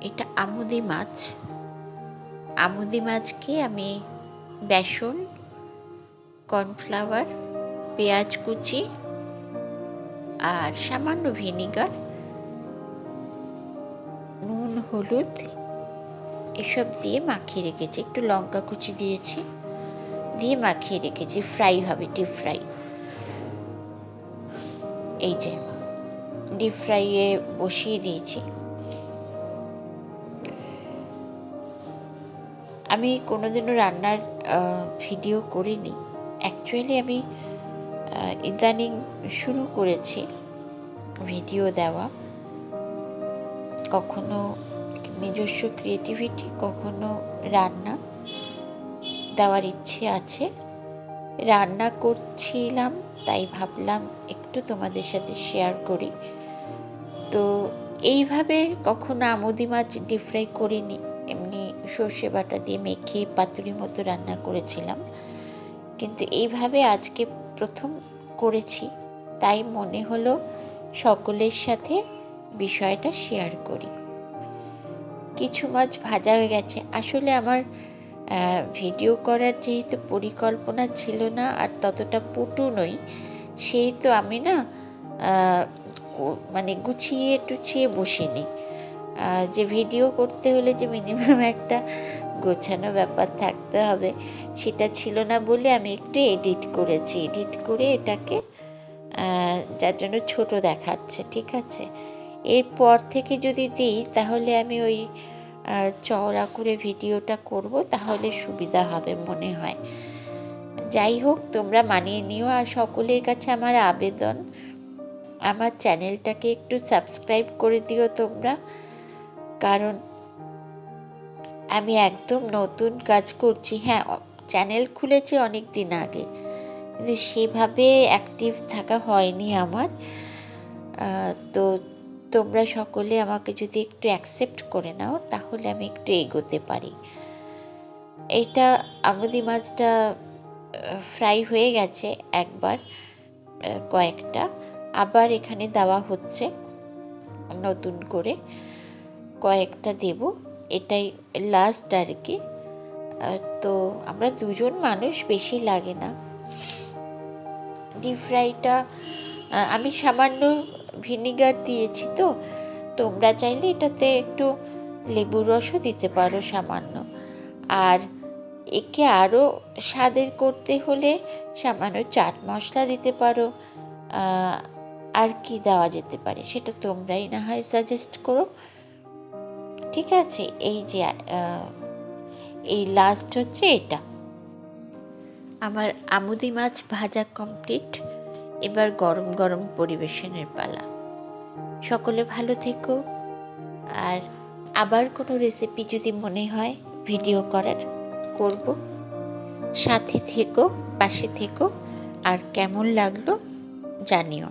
এটা আমুদি মাছ। আমুদি মাছকে আমি বেসন, কর্নফ্লাওয়ার, পেঁয়াজ কুচি আর সামান্য ভিনিগার, নুন, হলুদ এসব দিয়ে মাখিয়ে রেখেছি। একটু লঙ্কা কুচি দিয়েছি, দিয়ে মাখিয়ে রেখেছি। ফ্রাই হবে, ডিপ ফ্রাই। এই যে, ডিপ ফ্রাইয়ে বসিয়ে দিয়েছি। আমি কোনোদিনও রান্নার ভিডিও করিনি। অ্যাকচুয়ালি আমি ইদানিং শুরু করেছি ভিডিও দেওয়া। কখনো নিজস্ব ক্রিয়েটিভিটি কখনো রান্না দেওয়ার ইচ্ছে আছে। রান্না করছিলাম, তাই ভাবলাম একটু তোমাদের সাথে শেয়ার করি। তো এইভাবে কখনো আমুদি মাছ ডিপ ফ্রাই করিনি। এমনি সর্ষে বাটা দিয়ে মেখে পাতুরি মতো রান্না করেছিলাম। কিন্তু এইভাবে আজকে প্রথম করেছি। তাই মনে হলো সকলের সাথে বিষয়টা শেয়ার করি। কিছু মাছ ভাজা হয়ে গেছে। আসলে আমার ভিডিও করার যেহেতু পরিকল্পনা ছিল না আর ততটা পটু নই, সেই তো আমি না মানে গুছিয়ে টুছিয়ে বসিনি। যে ভিডিও করতে হলে যে মিনিমাম একটা গোছানো ব্যাপার থাকতে হবে, সেটা ছিল না বলে আমি একটু এডিট করেছি। এডিট করে এটাকে যার জন্য ছোট দেখাচ্ছে, ঠিক আছে? এরপর থেকে যদি দিই, তাহলে আমি ওই চওড়া করে ভিডিওটা করব, তাহলে সুবিধা হবে মনে হয়। যাই হোক, তোমরা মানিয়ে নিও। আর সকলের কাছে আমার আবেদন, আমার চ্যানেলটাকে একটু সাবস্ক্রাইব করে দিও তোমরা। কারণ আমি একদম নতুন কাজ করছি। হ্যাঁ চ্যানেল খুলেছি অনেক দিন আগে। কিন্তু সেভাবে অ্যাক্টিভ থাকা হয়নি আমার। তো তোমরা সকলে আমাকে যদি একটু অ্যাকসেপ্ট করে নাও, তাহলে আমি একটু এগোতে পারি। এটা আমুদি মাছটা ফ্রাই হয়ে গেছে একবার কয়েকটা। আবার এখানে দেওয়া হচ্ছে নতুন করে। কয়েকটা দেব, এটাই লাস্ট আর কি। তো আমরা দুজন মানুষ, বেশি লাগে না। ডিপ ফ্রাইটা আমি সামান্য ভিনিগার দিয়েছি তো, তোমরা চাইলে এটাতে একটু লেবুর রসও দিতে পারো সামান্য। আর একে আরও স্বাদের করতে হলে সামান্য চাট মশলা দিতে পারো। আর কি দেওয়া যেতে পারে, সেটা তোমরাই না হয় সাজেস্ট করো। ঠিক আছে? এই যে এই লাস্ট হচ্ছে এটা। আমার আমুদি মাছ ভাজা কমপ্লিট এবার গরম গরম পরিবেশনের পালা। সকলে ভালো থেকো। আর আবার কোনো রেসিপি যদি মনে হয় ভিডিও করার, করব। সাথে থেকো, পাশে থেকো। আর কেমন লাগল জানিও।